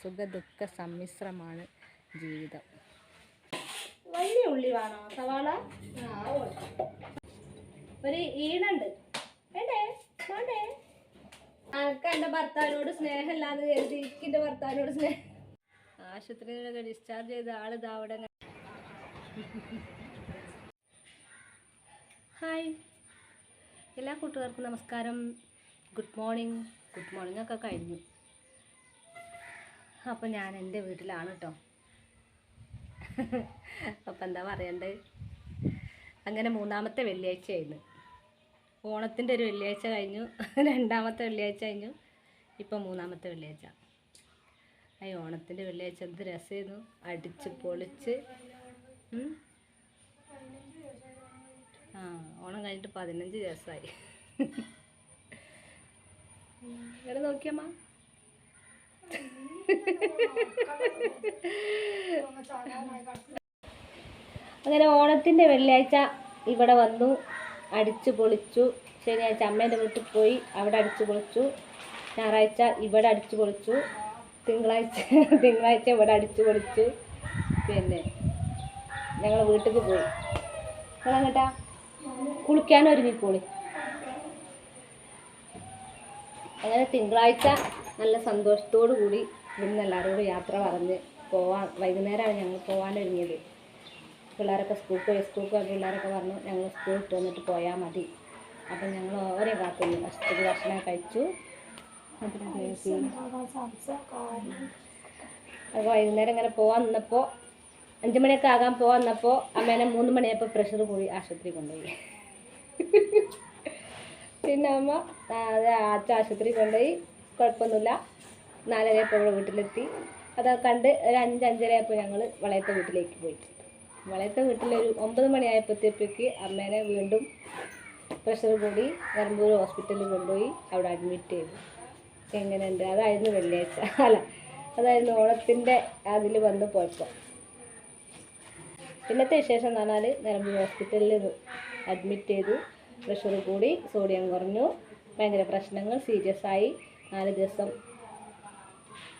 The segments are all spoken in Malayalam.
സുഖ ദുഃഖ സമ്മിശ്രമാണ് ജീവിതം. വലിയ ഉള്ളി വേണോ? സവാള? ഒരു ഈണുണ്ട്. വേണ്ടേ? വേണ്ടേ? എന്റെ ഭർത്താവിനോട് സ്നേഹമില്ലാന്ന് കരുതി എന്റെ ഭർത്താവിനോട് സ്നേഹം ആശുപത്രിയിലൊക്കെ ഡിസ്ചാർജ് ചെയ്ത ആൾ ഇതാ അവിടെ ഹായ് എല്ലാ കൂട്ടുകാർക്കും നമസ്കാരം. ഗുഡ് മോർണിംഗ് ഗുഡ് മോർണിംഗ് ഒക്കെ കഴിഞ്ഞു. അപ്പം ഞാൻ എന്റെ വീട്ടിലാണ് കേട്ടോ അപ്പം എന്താ പറയണ്ടത് അങ്ങനെ മൂന്നാമത്തെ വെള്ളിയാഴ്ചയായിരുന്നു ഓണത്തിന്റെ ഒരു വെള്ളിയാഴ്ച കഴിഞ്ഞു. രണ്ടാമത്തെ വെള്ളിയാഴ്ച കഴിഞ്ഞു. ഇപ്പം മൂന്നാമത്തെ വെള്ളിയാഴ്ച. ഈ ഓണത്തിന്റെ വെള്ളിയാഴ്ച എന്ത് രസമായിരുന്നു അടിച്ച് പൊളിച്ച് ആ ഓണം കഴിഞ്ഞിട്ട് പതിനഞ്ച് ദിവസമായി ഇവിടെ നോക്കിയമ്മ. അങ്ങനെ ഓണത്തിന്റെ വെള്ളിയാഴ്ച ഇവിടെ വന്നു അടിച്ചു പൊളിച്ചു. ശനിയാഴ്ച അമ്മേന്റെ വീട്ടിൽ പോയി അവിടെ അടിച്ചു പൊളിച്ചു. ഞായറാഴ്ച ഇവിടെ അടിച്ചു പൊളിച്ചു. തിങ്കളാഴ്ച തിങ്കളാഴ്ച ഇവിടെ അടിച്ചു പൊളിച്ചു. പിന്നെ ഞങ്ങൾ വീട്ടിൽ പോയി. നിങ്ങളങ്ങട്ടാ? കുളിക്കാൻ പോളി അങ്ങനെ തിങ്കളാഴ്ച നല്ല സന്തോഷത്തോടു കൂടി ഇന്ന് എല്ലാവരോടും യാത്ര പറഞ്ഞ് പോവാൻ വൈകുന്നേരമാണ് ഞങ്ങൾ പോകാനൊരുങ്ങിയത് പിള്ളേരൊക്കെ സ്കൂൾ പോയി സ്കൂൾ പോയ. പിള്ളേരൊക്കെ പറഞ്ഞു ഞങ്ങൾ സ്കൂളിൽ ഇട്ട് വന്നിട്ട് പോയാൽ മതി. അപ്പം ഞങ്ങൾ ഓരോ കാത്തുനിന്ന് ഫസ്റ്റ് ഭക്ഷണം കഴിച്ചു. അപ്പോൾ വൈകുന്നേരം ഇങ്ങനെ പോകാൻ നിന്നപ്പോൾ അഞ്ച് മണിയൊക്കെ ആകാൻ പോകാൻ നിന്നപ്പോൾ അമ്മേനെ മൂന്ന് മണിയായപ്പോൾ പ്രഷർ പോയി ആശുപത്രി കൊണ്ടുപോയി. പിന്നെ അമ്മ അത് ആശുപത്രി കൊണ്ടുപോയി. കുഴപ്പമൊന്നുമില്ല. നാലരയപ്പോൾ ഇവിടെ വീട്ടിലെത്തി. അത് കണ്ട് ഒരു അഞ്ച് അഞ്ചരയപ്പോൾ ഞങ്ങൾ വളയത്തെ വീട്ടിലേക്ക് പോയി വളയത്തെ വീട്ടിലൊരു ഒമ്പത് മണിയായപ്പോഴത്തേക്ക് അമ്മേനെ വീണ്ടും പ്രഷർ കൂടി നിലമ്പൂർ ഹോസ്പിറ്റലിൽ കൊണ്ടുപോയി അവിടെ അഡ്മിറ്റ് ചെയ്തു. എങ്ങനെയുണ്ട്? അതായിരുന്നു വെള്ളിയാഴ്ച. അല്ല അതായിരുന്നു ഓണത്തിന്റെ അതിൽ വന്ന് പോയപ്പോൾ. പിന്നത്തെ വിശേഷം എന്ന് പറഞ്ഞാൽ നിലമ്പൂർ ഹോസ്പിറ്റലിൽ അഡ്മിറ്റ് ചെയ്തു. പ്രഷർ കൂടി സോഡിയം കുറഞ്ഞു. ഭയങ്കര പ്രശ്നങ്ങൾ സീരിയസ് ആയി. നാല് ദിവസം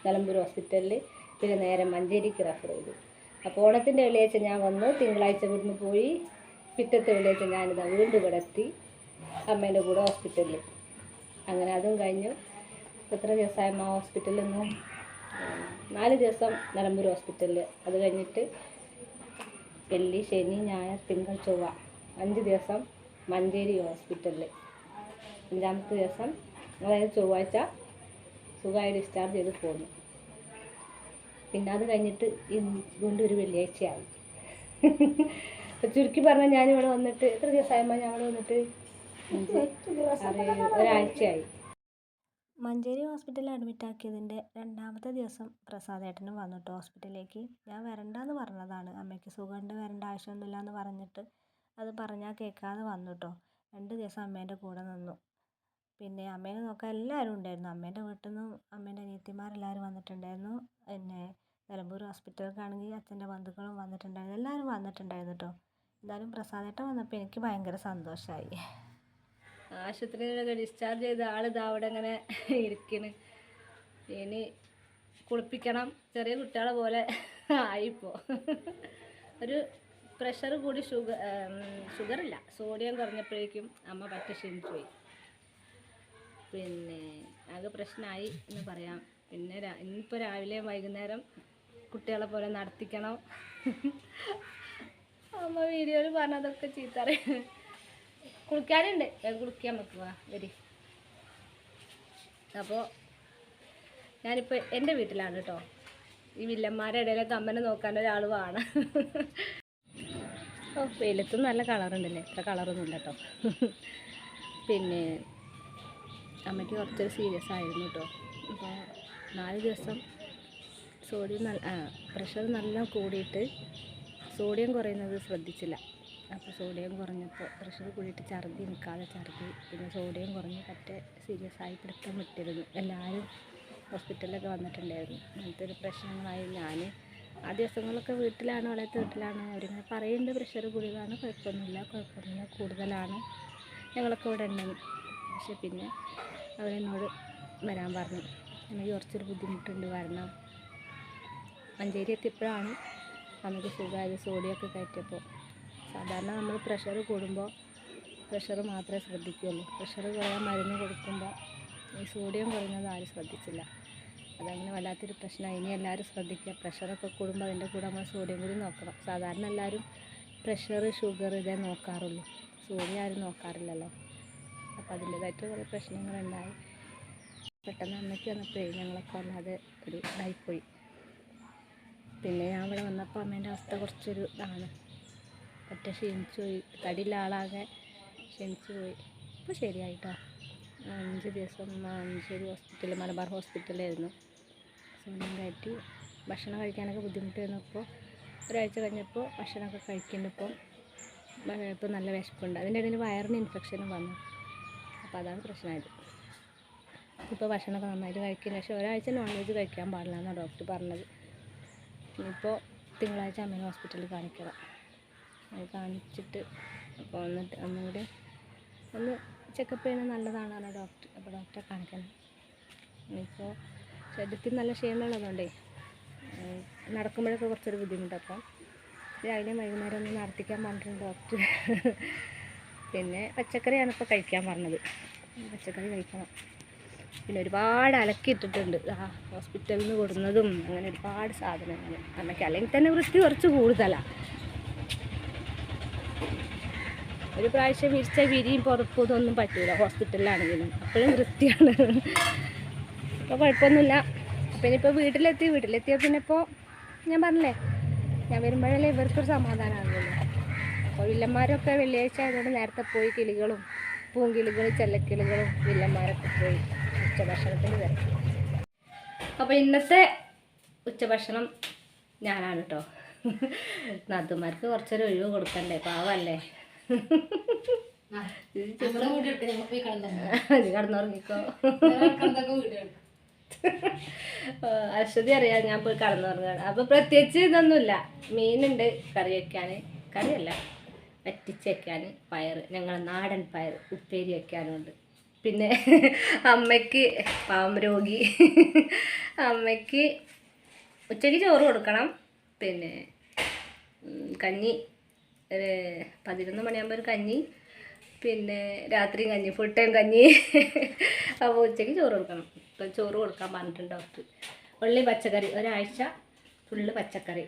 നിലമ്പൂർ ഹോസ്പിറ്റലിൽ പിന്നെ നേരെ മഞ്ചേരിക്ക് റെഫർ ചെയ്തു. അപ്പോൾ ഓണത്തിന്റെ വെള്ളിയാഴ്ച ഞാൻ വന്നു. തിങ്കളാഴ്ച ഇവിടുന്ന് പോയി. പിറ്റത്തെ വെള്ളിയാഴ്ച ഞാനിതാ വീണ്ടും കിടത്തി അമ്മേന്റെ കൂടെ ഹോസ്പിറ്റലിൽ അങ്ങനെ അതും കഴിഞ്ഞു. എത്ര ദിവസമായി ആ ഹോസ്പിറ്റലിൽ നിന്ന്? നാല് ദിവസം നിലമ്പൂർ ഹോസ്പിറ്റലിൽ അത് കഴിഞ്ഞിട്ട് വെള്ളി ശനി ഞായർ തിങ്കൾ ചൊവ്വ. അഞ്ച് ദിവസം മഞ്ചേരി ഹോസ്പിറ്റലിൽ അഞ്ചാമത്തെ ദിവസം അതായത് ചൊവ്വാഴ്ച സുഖമായി ഡിസ്ചാർജ് ചെയ്ത് പോന്നു. പിന്നെ അത് കഴിഞ്ഞിട്ട് ഇതുകൊണ്ട് വീണ്ടും ഒരു വെള്ളിയാഴ്ചയായി. ചുരുക്കി പറഞ്ഞാൽ ഞാനിവിടെ വന്നിട്ട് എത്ര ദിവസമായമ്മ ഞങ്ങൾ വന്നിട്ട്? ഒരാഴ്ചയായി. മഞ്ചേരി ഹോസ്പിറ്റലിൽ അഡ്മിറ്റ് ആക്കിയതിന്റെ രണ്ടാമത്തെ ദിവസം പ്രസാദേട്ടനും വന്നിട്ട് ഹോസ്പിറ്റലിലേക്ക്. ഞാൻ വരണ്ടെന്ന് പറഞ്ഞതാണ്. അമ്മയ്ക്ക് സുഖമുണ്ട് വരേണ്ട ആവശ്യമൊന്നുമില്ല എന്ന് പറഞ്ഞിട്ട് അത് പറഞ്ഞാൽ കേൾക്കാതെ വന്നു കേട്ടോ രണ്ട് ദിവസം അമ്മേന്റെ കൂടെ നിന്നു. പിന്നെ അമ്മേനെ നോക്കാൻ എല്ലാവരും ഉണ്ടായിരുന്നു. അമ്മേന്റെ വീട്ടിൽ നിന്നും അമ്മേന്റെ അനിയത്തിമാരെല്ലാവരും വന്നിട്ടുണ്ടായിരുന്നു. പിന്നെ നിലമ്പൂർ ഹോസ്പിറ്റലിലേക്കാണെങ്കിൽ അച്ഛന്റെ ബന്ധുക്കളും വന്നിട്ടുണ്ടായിരുന്നു. എല്ലാവരും വന്നിട്ടുണ്ടായിരുന്നു കേട്ടോ എന്തായാലും പ്രസാദേട്ടൻ വന്നപ്പോൾ എനിക്ക് ഭയങ്കര സന്തോഷമായി ആശുപത്രിയിലൊക്കെ ഡിസ്ചാർജ് ചെയ്ത ആളിതാ അവിടെ ഇങ്ങനെ ഇരിക്കണ്. ഇനി കുളിപ്പിക്കണം. ചെറിയ കുട്ടികളെ പോലെ ആയിപ്പോൾ ഒരു പ്രഷർ കൂടി ഷുഗർ ഷുഗറില്ല സോഡിയം കുറഞ്ഞപ്പോഴേക്കും അമ്മ പറ്റ ക്ഷീണിച്ചു പോയി. പിന്നെ ആകെ പ്രശ്നമായി എന്ന് പറയാം. പിന്നെ ഇന്നിപ്പോൾ രാവിലെ വൈകുന്നേരം കുട്ടികളെ പോലെ നടത്തിക്കണം. അമ്മ വീഡിയോയിൽ പറഞ്ഞതൊക്കെ ചീത്ത പറയും കുളിക്കാനുണ്ട് കുളിക്കാൻ നമുക്ക് വരി. അപ്പോൾ ഞാനിപ്പോൾ എന്റെ വീട്ടിലാണ് കേട്ടോ. ഈ വില്ലന്മാരുടെ ഇടയിലൊക്കെ അമ്മനെ നോക്കാൻ ഒരാൾ വേണം. ഓ വെയിലത്തും നല്ല കളറുണ്ടല്ലേ? എത്ര കളറൊന്നും ഇല്ല കേട്ടോ. പിന്നെ അമ്മയ്ക്ക് കുറച്ചൊരു സീരിയസ് ആയിരുന്നു കേട്ടോ അപ്പോൾ നാല് ദിവസം സോഡിയം നല്ല പ്രഷർ നല്ല കൂടിയിട്ട് സോഡിയം കുറയുന്നത് ശ്രദ്ധിച്ചില്ല. അപ്പോൾ സോഡിയം കുറഞ്ഞപ്പോൾ പ്രഷർ കൂടിയിട്ട് ഛർദി നിൽക്കാതെ ഛർദി പിന്നെ സോഡിയം കുറഞ്ഞ് പറ്റ സീരിയസ് ആയി പിടുത്തം വിട്ടിരുന്നു എല്ലാവരും ഹോസ്പിറ്റലിലൊക്കെ വന്നിട്ടുണ്ടായിരുന്നു. അങ്ങനത്തെ ഒരു പ്രശ്നങ്ങളായി ഞാൻ ആ ദിവസങ്ങളൊക്കെ വീട്ടിലാണ് വളരെ വീട്ടിലാണ്. അവരിങ്ങനെ പറയുന്നുണ്ട് പ്രഷർ കൂടിയതാണ് കുഴപ്പമൊന്നുമില്ല. കുഴപ്പമൊന്നുമില്ല. കൂടുതലാണ്. ഞങ്ങളൊക്കെ ഇവിടെ ഉണ്ടെന്ന് പക്ഷെ പിന്നെ അവരെന്നോട് വരാൻ പറഞ്ഞു. എനിക്ക് കുറച്ചൊരു ബുദ്ധിമുട്ടുണ്ട് വരണം മഞ്ചേരി എത്തിയപ്പോഴാണ് നമുക്ക് സുഖമായത് സോഡിയൊക്കെ കയറ്റിയപ്പോൾ. സാധാരണ നമ്മൾ പ്രഷർ കൂടുമ്പോൾ പ്രഷർ മാത്രമേ ശ്രദ്ധിക്കുകയുള്ളൂ. പ്രഷർ കുറയാൻ മരുന്ന് കൊടുക്കുമ്പോൾ ഈ സോഡിയം കുറയുന്നത് ആരും ശ്രദ്ധിച്ചില്ല. അതങ്ങനെ വല്ലാത്തൊരു പ്രശ്നമായി. ഇനി എല്ലാവരും ശ്രദ്ധിക്കുക. പ്രഷറൊക്കെ കൂടുമ്പോൾ അതിന്റെ കൂടെ നമ്മൾ സോഡിയം കൂടി നോക്കണം. സാധാരണ എല്ലാവരും പ്രഷർ ഷുഗർ ഇതേ നോക്കാറുള്ളൂ. സോഡിയം ആരും നോക്കാറില്ലല്ലോ. അപ്പോൾ അതിന്റേതായിട്ട് കുറേ പ്രശ്നങ്ങളുണ്ടായി. പെട്ടെന്ന് അമ്മയ്ക്ക് വന്നപ്പോഴേ ഞങ്ങളൊക്കെ വന്നത് ഒരു ഇതായിപ്പോയി. പിന്നെ ഞാൻ ഇവിടെ വന്നപ്പോൾ അമ്മേന്റെ അവസ്ഥ കുറച്ചൊരു ഇതാണ്. ഒറ്റ ക്ഷീണിച്ചു പോയി. തടിയുള്ള ആളാകെ ക്ഷീണിച്ചു പോയി. ഇപ്പോൾ ശരിയായിട്ടോ. അഞ്ച് ദിവസം മഞ്ചേരി ഹോസ്പിറ്റലിൽ മലബാർ ഹോസ്പിറ്റലിലായിരുന്നു സ്വന്തം കയറ്റി ഭക്ഷണം കഴിക്കാനൊക്കെ ബുദ്ധിമുട്ട് വന്നപ്പോൾ ഒരാഴ്ച കഴിഞ്ഞപ്പോൾ ഭക്ഷണമൊക്കെ കഴിക്കുന്നപ്പോൾ ഇപ്പോൾ ഇപ്പം നല്ല വിശപ്പുണ്ട്. അതിന്റെ ഇടയിൽ വയറിന് ഇൻഫെക്ഷനും വന്നു. അപ്പോൾ അതാണ് പ്രശ്നമായത് ഇപ്പോൾ ഭക്ഷണമൊക്കെ നന്നായിട്ട് കഴിക്കില്ല പക്ഷേ ഒരാഴ്ച നോൺ വെജ് കഴിക്കാൻ പാടില്ല എന്നാണ് ഡോക്ടർ പറഞ്ഞത്. ഇപ്പോൾ തിങ്കളാഴ്ച അമ്മേനെ ഹോസ്പിറ്റലിൽ കാണിക്കണം. അത് കാണിച്ചിട്ട് അപ്പോൾ വന്നിട്ട് ഒന്നുകൂടി ഒന്ന് ചെക്കപ്പ് ചെയ്യുന്നത് നല്ലതാണെന്ന് ഡോക്ടർ അപ്പോൾ ഡോക്ടറെ കാണിക്കണം ഇപ്പോൾ ശരീരത്തിൽ നല്ല ക്ഷീണമുള്ളതുകൊണ്ടേ നടക്കുമ്പോഴൊക്കെ കുറച്ചൊരു ബുദ്ധിമുട്ടപ്പം രാവിലെ വൈകുന്നേരം ഒന്ന് നടത്തിക്കാൻ പറഞ്ഞിട്ടുണ്ട് ഡോക്ടർ പിന്നെ പച്ചക്കറിയാണ് ഇപ്പോൾ കഴിക്കാൻ പറഞ്ഞത്. പച്ചക്കറി കഴിക്കണം. പിന്നെ ഒരുപാട് അലക്കിയിട്ടിട്ടുണ്ട്. ആ ഹോസ്പിറ്റലിൽ നിന്ന് കൊടുക്കുന്നതും അങ്ങനെ ഒരുപാട് സാധനങ്ങൾ. അമ്മയ്ക്ക് അല്ലെങ്കിൽ തന്നെ വൃത്തി കുറച്ച് കൂടുതലാണ് ഒരു പ്രാവശ്യം വിരിച്ച വിരിയും പുറപ്പും ഇതൊന്നും പറ്റൂല ഹോസ്പിറ്റലിലാണെങ്കിലും. അപ്പോഴും വൃത്തിയാണ്. അപ്പോൾ കുഴപ്പമൊന്നുമില്ല. പിന്നെ ഇപ്പോൾ വീട്ടിലെത്തി. വീട്ടിലെത്തിയ പിന്നെ ഇപ്പോൾ ഞാൻ പറഞ്ഞില്ലേ ഞാൻ വരുമ്പോഴല്ലേ ഇവർക്കൊരു സമാധാനമാകുമല്ലോ വില്ലന്മാരൊക്കെ വെള്ളിയാഴ്ച ആയതുകൊണ്ട് നേരത്തെ പോയി കിളികളും പൂങ്കിളികളും ചെല്ലക്കിളികളും വില്ലന്മാരൊക്കെ പോയി ഉച്ചഭക്ഷണത്തിന് വരും. അപ്പോൾ ഇന്നത്തെ ഉച്ചഭക്ഷണം ഞാനാണ് കേട്ടോ. നാത്തുമാർക്ക് കുറച്ചൊരു ഒഴിവ് കൊടുക്കണ്ടേ പാവല്ലേ? കടന്നുറങ്ങിക്കോ. അശ്വതി അറിയാം ഞാൻ പോയി കടന്നുറങ്ങാണ് അപ്പൊ പ്രത്യേകിച്ച് ഇതൊന്നുമില്ല. മീനുണ്ട് കറി വെക്കാൻ കറിയല്ല. വറ്റിച്ച് വയ്ക്കാൻ പയർ ഞങ്ങളെ നാടൻ പയർ ഉപ്പേരി വയ്ക്കാനുണ്ട് പിന്നെ അമ്മയ്ക്ക് പാവം രോഗി. അമ്മയ്ക്ക് ഉച്ചയ്ക്ക് ചോറ് കൊടുക്കണം. പിന്നെ കഞ്ഞി പതിനൊന്ന് മണിയാകുമ്പോൾ ഒരു കഞ്ഞി. പിന്നെ രാത്രി കഞ്ഞി ഫുൾ ടൈം കഞ്ഞി. അപ്പോൾ ഉച്ചയ്ക്ക് ചോറ് കൊടുക്കണം. ഇപ്പം ചോറ് കൊടുക്കാൻ പറഞ്ഞിട്ടുണ്ട് ഡോക്ടർ. ഉള്ളി പച്ചക്കറി ഒരാഴ്ച ഫുള്ള് പച്ചക്കറി.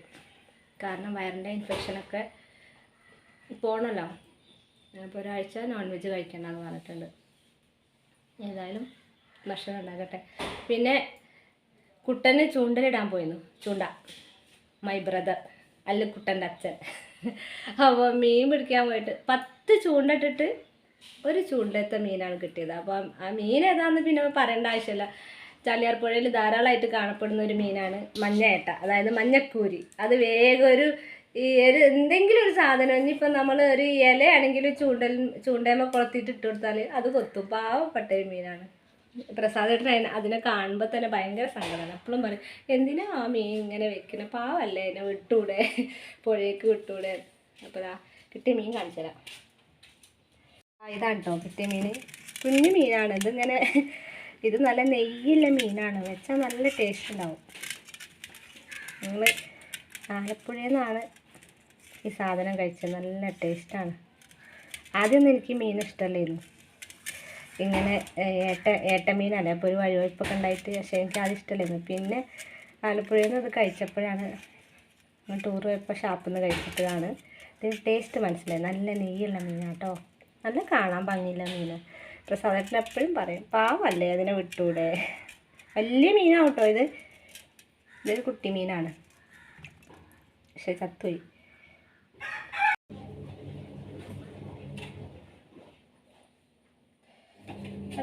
കാരണം വയറിന്റെ ഇൻഫെക്ഷനൊക്കെ പോകണമല്ലോ അപ്പോൾ ഒരാഴ്ച നോൺ വെജ് കഴിക്കണമെന്ന് പറഞ്ഞിട്ടുണ്ട്. ഏതായാലും ഭക്ഷണം ഉണ്ടാക്കട്ടെ. പിന്നെ കുട്ടന് ചൂണ്ടലിടാൻ പോയിരുന്നു. ചൂണ്ട. മൈ ബ്രദർ അല്ല കുട്ടന്റെ അച്ഛൻ. അപ്പോൾ മീൻ പിടിക്കാൻ പോയിട്ട് പത്ത് ചൂണ്ടിട്ടിട്ട് ഒരു ചൂണ്ടത്തെ മീനാണ് കിട്ടിയത്. അപ്പം ആ മീൻ ഏതാണെന്ന് പിന്നെ പറയേണ്ട ആവശ്യമില്ല. ചാലിയാർ പുഴയിൽ ധാരാളമായിട്ട് കാണപ്പെടുന്ന ഒരു മീനാണ് മഞ്ഞയേട്ട. അതായത് മഞ്ഞക്കൂരി. അത് വേഗം ഒരു ഈ ഒരു എന്തെങ്കിലും ഒരു സാധനം ഇനിയിപ്പോൾ നമ്മൾ ഒരു ഇലയാണെങ്കിൽ ചൂണ്ടൽ ചൂണ്ടേമ കൊളത്തിയിട്ട് ഇട്ട് കൊടുത്താൽ അത് കൊത്തും. പാവപ്പെട്ട ഒരു മീനാണ്. പ്രസാദേട്ടൻ അതിനെ കാണുമ്പോൾ തന്നെ ഭയങ്കര സങ്കടമാണ് അപ്പോഴും പറയും എന്തിനാ ആ മീൻ ഇങ്ങനെ വെക്കണ പാവല്ലേ എന്നെ വിട്ടൂടെ? പുഴയ്ക്ക് വിട്ടൂടെ? അപ്പോൾ കിട്ടിയ മീൻ കാണിച്ചു തരാം. ഇതാണ് കേട്ടോ കിട്ടിയ മീൻ കുഞ്ഞു മീനാണ്. ഇതിങ്ങനെ ഇത് നല്ല നെയ്യുള്ള മീനാണ്. വെച്ചാൽ നല്ല ടേസ്റ്റ് ഉണ്ടാവും. നിങ്ങൾ ആലപ്പുഴയിൽ നിന്നാണ് ഈ സാധനം കഴിച്ചത് നല്ല ടേസ്റ്റാണ്. ആദ്യമൊന്നും എനിക്ക് മീൻ ഇഷ്ടമല്ലായിരുന്നു. ഇങ്ങനെ ഏട്ട ഏട്ട മീനല്ല അപ്പോൾ ഒരു വഴിവഴിപ്പൊക്കെ ഉണ്ടായിട്ട് പക്ഷേ എനിക്ക് അത് ഇഷ്ടമല്ലായിരുന്നു. പിന്നെ ആലപ്പുഴയിൽ നിന്ന് അത് കഴിച്ചപ്പോഴാണ് ടൂർ പോയപ്പോൾ ഷാപ്പിൽ നിന്ന് കഴിച്ചിട്ടതാണ് ഇതിന് ടേസ്റ്റ് മനസ്സിലായി നല്ല നെയ്യുള്ള മീനാട്ടോ. നല്ല കാണാൻ ഭംഗിയുള്ള മീൻ പ്രസാദത്തിൽ എപ്പോഴും പറയും പാവല്ലേ അതിനെ വിട്ടൂടെ? വലിയ മീനാണ് കേട്ടോ ഇത്. ഇതൊരു കുട്ടി മീനാണ്. പക്ഷെ ചത്തുപോയി.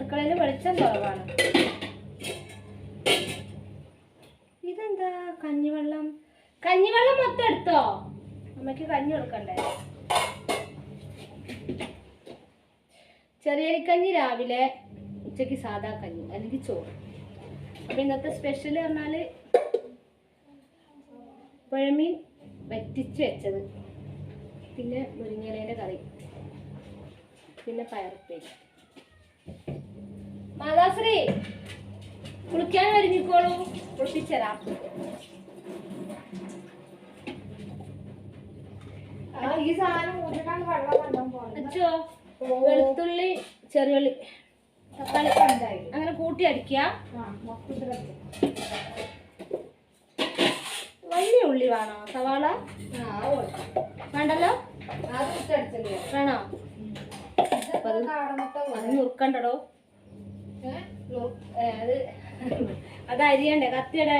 അടുക്കളയിൽ വെളിച്ചം കുറവാണ്. ഇതെന്താ കഞ്ഞിവെള്ളം? കഞ്ഞിവെള്ളം മൊത്തം എടുത്തോ? അമ്മയ്ക്ക് കഞ്ഞി കൊടുക്കണ്ടേ? ചെറിയ കഞ്ഞി രാവിലെ ഉച്ചയ്ക്ക് സാധാ കഞ്ഞി അല്ലെങ്കിൽ ചോറ്. അപ്പം ഇന്നത്തെ സ്പെഷ്യൽ പറഞ്ഞാൽ പുഴമീൻ വറ്റിച്ച് വെച്ചത്. പിന്നെ മുരിങ്ങയിലേന്റെ കറി. പിന്നെ പയറുപ്പേരി. മാതാശ്രീ കുളിക്കാൻ ഒരുങ്ങിക്കോളൂ. കുളിപ്പിച്ചരാം ഈ സാധനം വെളുത്തുള്ളി ചെറിയുള്ളി തക്കാളി അങ്ങനെ കൂട്ടി അടിക്കുക വലിയ ഉള്ളി വേണോ? സവാള? വേണ്ടല്ലോ? വേണോ? അത് നുറുക്കണ്ടടോ അത് അത് അരിയണ്ടേ? കത്തിയടേ?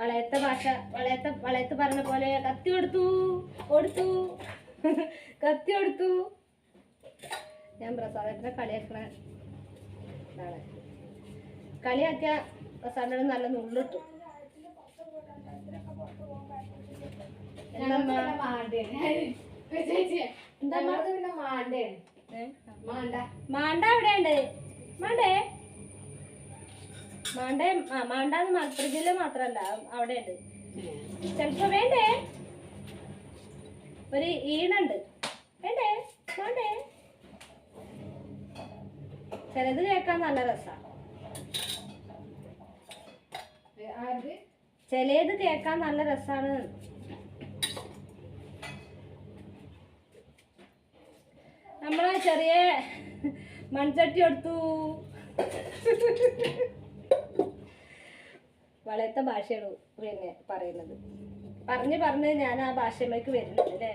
വളയത്തെ ഭാഷ വളയത്തെ വളയത്ത് പറഞ്ഞ പോലെ കത്തി കൊടുത്തു കൊടുത്തു. കത്തി കൊടുത്തു. ഞാൻ പ്രസാദത്തിനെ കളിയാക്കണ ഇതാണ് കളിയാക്കിയ പ്രസാദം നല്ല നുള്ളിട്ടു. എന്താ മാണ്ടേ എന്താ ഞങ്ങൾക്ക് മാണ്ട. മാണ്ട എവിടെയുണ്ട്? മാണ്ടേ? മാണ്ട മാണ്ട മലപ്പുറം ജില്ല മാത്രല്ല അവിടെ ഉണ്ട് ചിലപ്പോ വേണ്ടേ? ഒരു ഈണുണ്ട്. വേണ്ടേ? മാണ്ടേ? ചിലത് കേൾക്കാൻ നല്ല രസാ. ആര്? ചിലത് കേൾക്കാൻ നല്ല രസാണ്. നമ്മളെ ചെറിയ മൺചട്ടി എടുത്തു. വളയത്തെ ഭാഷയാണ് പിന്നെ പറയുന്നത്. പറഞ്ഞ് പറഞ്ഞ് ഞാൻ ആ ഭാഷയിലേക്ക് വരുന്നുണ്ട് അല്ലേ?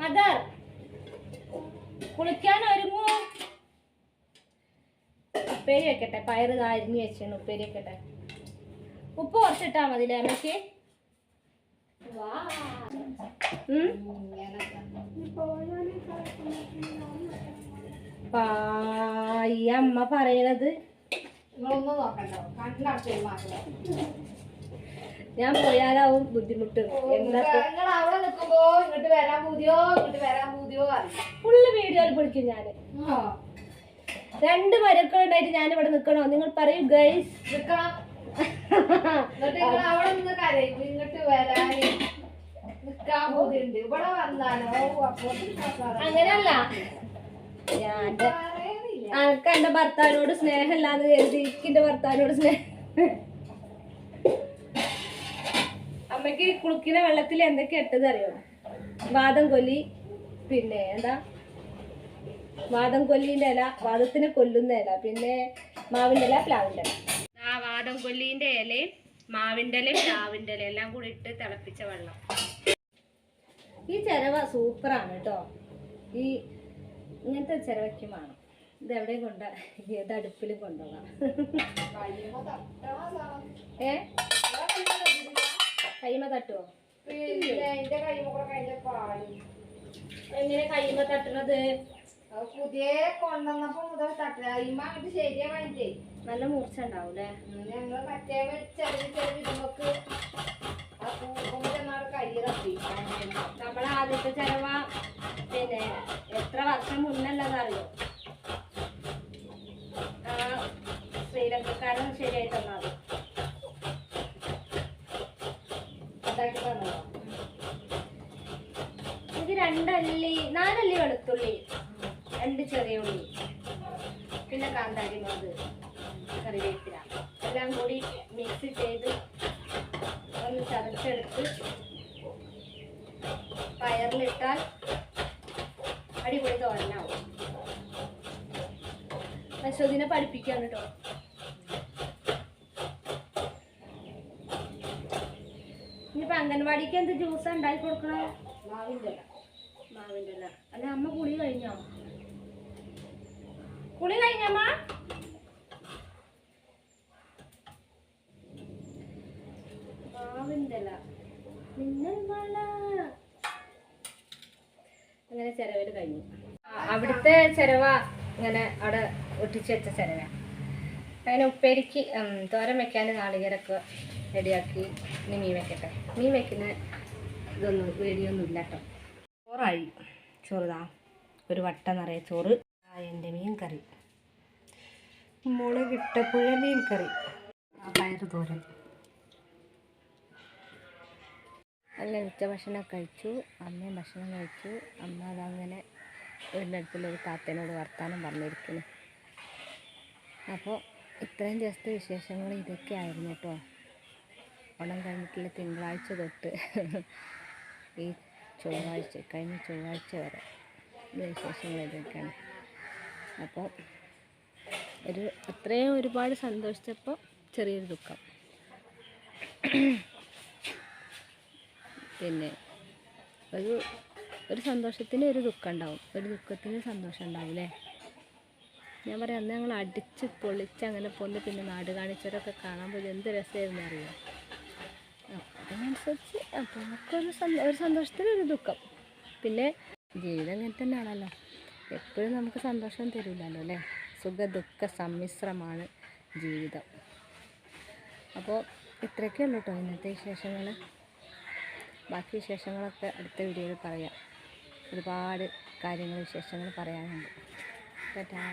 മദർ കുളിക്കാൻ ഒരുങ്ങൂ. ഉപ്പേരി വെക്കട്ടെ. പയറ് കാരിഞ്ഞ് വെച്ചാണ് ഉപ്പേരി വെക്കട്ടെ. ഉപ്പ് കുറച്ചിട്ടാ മതി അമ്മയ്ക്ക്? അമ്മ പറയണത് ഞാൻ പോയാലാവും ബുദ്ധിമുട്ട്. അവിടെ നിൽക്കുമ്പോ ഇങ്ങോട്ട് വരാൻ പൂതിയോ ഇങ്ങോട്ട് വരാൻ പൂതിയോ അറിയാം ഫുള്ള് വീഡിയോയിൽ പിടിക്കും ഞാൻ രണ്ട് മരക്കളുണ്ടായിട്ട് ഞാൻ ഇവിടെ നിൽക്കണോ നിങ്ങൾ പറയൂ ഗൈസ് നിക്കണം. അവിടെ നിന്ന് കരയും. ഇങ്ങോട്ട് വരാന് നിക്കാൻ പൂതിയുണ്ട്. ഇവിടെ വന്നാലോ? അപ്പൊ അങ്ങനെയല്ല ഞാൻ പറയുന്നില്ല അനക്ക് എന്റെ ഭർത്താവിനോട് സ്നേഹമില്ലാന്ന് കരുതി എന്റെ ഭർത്താവിനോട് സ്നേഹം. അമ്മയ്ക്ക് കുളിക്കുന്ന വെള്ളത്തിൽ എന്തൊക്കെ ഇട്ടത് അറിയോ? വാദം കൊല്ലി പിന്നെ എന്താ? വാദം കൊല്ലിന്റെ ഇല വാദത്തിനെ കൊല്ലുന്ന ഇല പിന്നെ മാവിന്റെ ഇല പ്ലാവിന്റെ ഇല. ആ കൊല്ലീന്റെ കൊല്ലിന്റെ ഇലയും മാവിന്റെ ഇലയും പ്ലാവിന്റെ ഇലയും എല്ലാം കൂടി ഇട്ട് തിളപ്പിച്ച വെള്ളം. ഈ ചിരവ സൂപ്പറാണ് കേട്ടോ. ഈ ഇങ്ങനത്തെ ചിരവയ്ക്കും വേണം. ഇത് എവിടെയും കൊണ്ട ഏത് അടുപ്പിലും കൊണ്ടുപോകാം ഏ? കൈമ തട്ടുവോ? എങ്ങനെ കൈമ തട്ടണത്? പുതിയ കൊണ്ടുവന്നപ്പോ മുതൽ തട്ട കൈമ അങ്ങോട്ട് ശരിയാ കഴിഞ്ഞേ നല്ല മൂർച്ച ഉണ്ടാവും അല്ലേ ഞങ്ങൾ മറ്റേ ചെറിയ ചെറിയ നമുക്ക് ആ കൂക്കുമ്പോ ചെന്നാട് കൈ തപ്പി നമ്മളെ ആദ്യത്തെ ചെലവ പിന്നെ എത്ര വർഷം മുന്നല്ലതറിയോ ആ ശ്രീലങ്കക്കാരൻ ശരിയായി തന്നത് ഉണ്ടാക്കി തന്നോ ഇത് രണ്ടല്ലി നാലല്ലി വെളുത്തുള്ളി രണ്ട് ചെറിയ ഉള്ളി പിന്നെ കാന്താരി മുളക് കറിവേപ്പില എല്ലാം കൂടി മിക്സ് ചെയ്ത് ഒന്ന് ചതച്ചെടുത്ത് പയറിലിട്ടാൽ അടിപൊളി തോരനാവും അശ്വതിനെ പഠിപ്പിക്കാണ് കേട്ടോ. ഇനിയിപ്പോ അംഗൻവാടിക്ക് എന്ത് ജ്യൂസാ ഉണ്ടാക്കി കൊടുക്കണോ? മാവിന്റെ മാവിന്റെ അല്ല അല്ല അമ്മ കുളി കഴിഞ്ഞോ? കുളി കഴിഞ്ഞമ്മ മാവിന്റെ അല്ല മിന്നൽ മഴ അങ്ങനെ ചെലവര് കഴിഞ്ഞു. അവിടുത്തെ ചെലവാ ഇങ്ങനെ അവിടെ ഒട്ടിച്ച് വെച്ച ചിരവ അങ്ങനെ ഉപ്പേരിക്ക് തോരം തോരൻ വെക്കാൻ നാളികേരൊക്കെ റെഡിയാക്കി ഇനി മീൻ വെക്കട്ടെ. മീൻ വെക്കുന്ന ഇതൊന്നും വീഡിയൊന്നും ഇല്ല കേട്ടോ. ചോറായി. ചോറുതാ. ഒരു വട്ട നിറയെ ചോറ്. എന്റെ മീൻ കറി മുളകിട്ട പുഴ മീൻ കറി ആ, പയറ് തോരൻ. നല്ല ഉച്ചഭക്ഷണം കഴിച്ചു. അമ്മയും ഭക്ഷണം കഴിച്ചു. അമ്മ അതങ്ങനെ വീടിനടുത്തുള്ളൊരു താത്തേനോട് വർത്താനം പറഞ്ഞിരിക്കുന്നു. അപ്പോൾ ഇത്രയും ദിവസത്തെ വിശേഷങ്ങൾ ഇതൊക്കെ ആയിരുന്നു കേട്ടോ ഓണം കഴിഞ്ഞിട്ടുള്ള തിങ്കളാഴ്ച തൊട്ട് ഈ ചൊവ്വാഴ്ച കഴിഞ്ഞ ചൊവ്വാഴ്ച വരെ വിശേഷങ്ങൾ ഇതൊക്കെയാണ്. അപ്പോൾ ഒരു അത്രയും ഒരുപാട് സന്തോഷിച്ചപ്പോൾ ചെറിയൊരു ദുഃഖം. പിന്നെ ഒരു ഒരു സന്തോഷത്തിന് ഒരു ദുഃഖം ഉണ്ടാവും. ഒരു ദുഃഖത്തിന് സന്തോഷം ഉണ്ടാവും അല്ലേ ഞാൻ പറയാം അന്ന് ഞങ്ങൾ അടിച്ച് പൊളിച്ച് അങ്ങനെ പോന്ന് പിന്നെ നാട് കാണിച്ചവരൊക്കെ കാണാൻ പോയി. എന്ത് രസമായിരുന്നു അറിയാം? അതിനനുസരിച്ച് അപ്പോൾ നമുക്കൊരു ഒരു സന്തോഷത്തിനൊരു ദുഃഖം. പിന്നെ ജീവിതം ഇങ്ങനെ തന്നെയാണല്ലോ. എപ്പോഴും നമുക്ക് സന്തോഷം തരില്ലല്ലോ അല്ലേ? സുഖ ദുഃഖ സമ്മിശ്രമാണ് ജീവിതം. അപ്പോൾ ഇത്രയൊക്കെ ഉള്ളൂ കേട്ടോ ഇന്നത്തെ വിശേഷങ്ങൾ ബാക്കി വിശേഷങ്ങളൊക്കെ അടുത്ത വീഡിയോയിൽ പറയാം. ഒരുപാട് കാര്യങ്ങൾ വിശേഷങ്ങൾ പറയാനുണ്ട്. കേട്ടാ